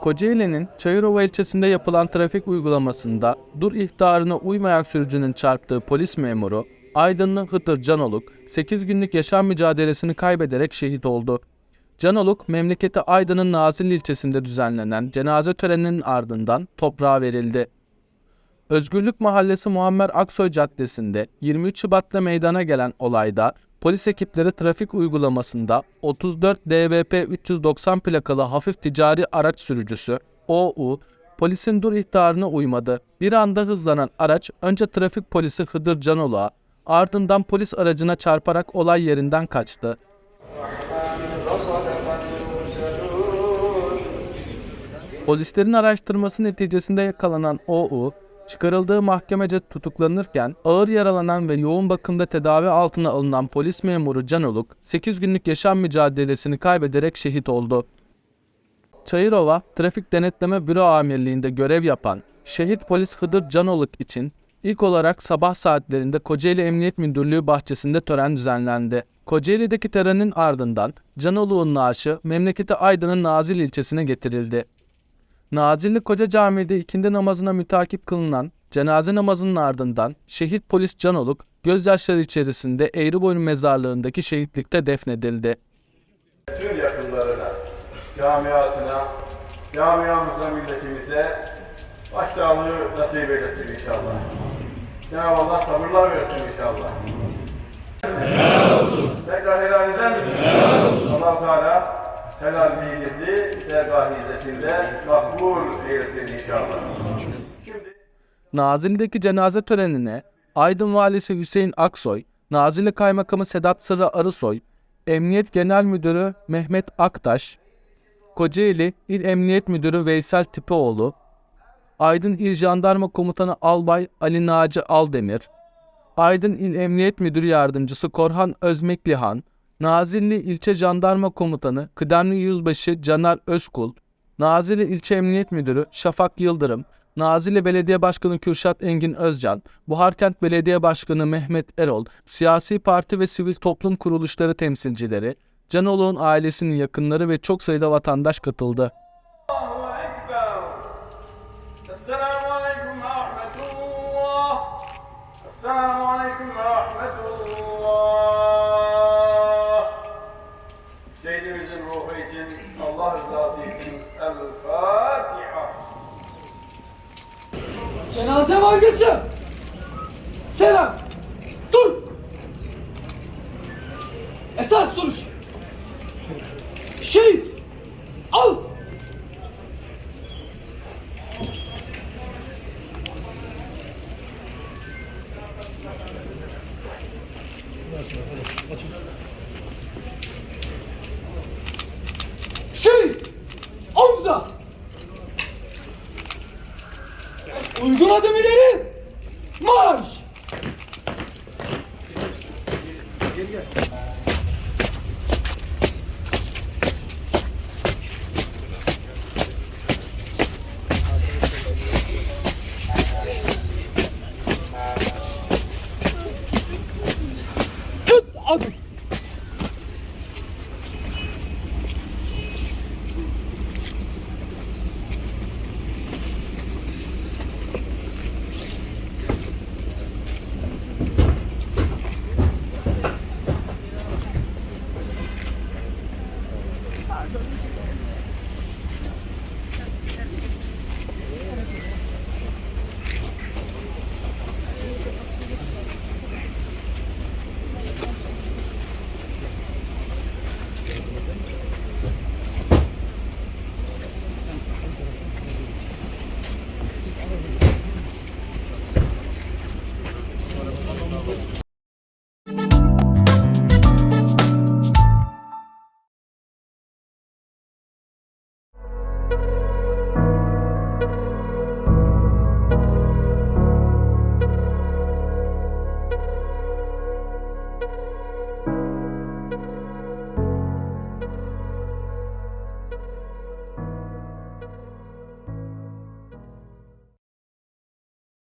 Kocaeli'nin Çayırova ilçesinde yapılan trafik uygulamasında dur ihtarına uymayan sürücünün çarptığı polis memuru Aydınlı Hıtır Canoluk 8 günlük yaşam mücadelesini kaybederek şehit oldu. Canoluk memleketi Aydın'ın Nazilli ilçesinde düzenlenen cenaze töreninin ardından toprağa verildi. Özgürlük Mahallesi Muammer Aksoy Caddesi'nde 23 Şubat'ta meydana gelen olayda polis ekipleri trafik uygulamasında 34 DVP 390 plakalı hafif ticari araç sürücüsü OU polisin dur ihtarına uymadı. Bir anda hızlanan araç önce trafik polisi Hıdır Canoluk'a ardından polis aracına çarparak olay yerinden kaçtı. Polislerin araştırması neticesinde yakalanan OU, çıkarıldığı mahkemece tutuklanırken ağır yaralanan ve yoğun bakımda tedavi altına alınan polis memuru Canoluk, 8 günlük yaşam mücadelesini kaybederek şehit oldu. Çayırova Trafik Denetleme Büro Amirliği'nde görev yapan şehit polis Hıdır Canoluk için ilk olarak sabah saatlerinde Kocaeli Emniyet Müdürlüğü bahçesinde tören düzenlendi. Kocaeli'deki törenin ardından Canoluk'un naaşı memleketi Aydın'ın Nazilli ilçesine getirildi. Nazilli Koca Camii'de ikindi namazına mütakip kılınan cenaze namazının ardından şehit polis Canoluk gözyaşları içerisinde Eğriboyun mezarlığındaki şehitlikte defnedildi. tüm yakınlarına, camiasına, camiamıza, milletimize başsağlığı nasip eylesin inşallah. Cenab-ı Allah sabırlar versin inşallah. Helal olsun. Tekrar helal eder misiniz? Helal olsun. allah Teala helal bilgisi dergah izzetinde makbul eylesin inşallah. Nazilli'deki cenaze törenine Aydın Valisi Hüseyin Aksoy, Nazilli Kaymakamı Sedat Sırrı Arısoy, Emniyet Genel Müdürü Mehmet Aktaş, Kocaeli İl Emniyet Müdürü Veysel Tipeoğlu, Aydın İl Jandarma Komutanı Albay Ali Naci Aldemir, Aydın İl Emniyet Müdürü Yardımcısı Korhan Özmeklihan, Nazilli İlçe Jandarma Komutanı Kıdemli Yüzbaşı Caner Özkul, Nazilli İlçe Emniyet Müdürü Şafak Yıldırım, Nazilli Belediye Başkanı Kürşat Engin Özcan, Buharkent Belediye Başkanı Mehmet Erol, siyasi parti ve sivil toplum kuruluşları temsilcileri, Canoluğun ailesinin yakınları ve çok sayıda vatandaş katıldı. Esselamu Aleyküm ve Rahmetullah. Allah rızası için El Fatiha. Cenaze vargısı. Selam. Dur. Esas duruş. Şehit. Al. şey, omza. Uygun adım ileri, marş. Gel gel. Kıt adım.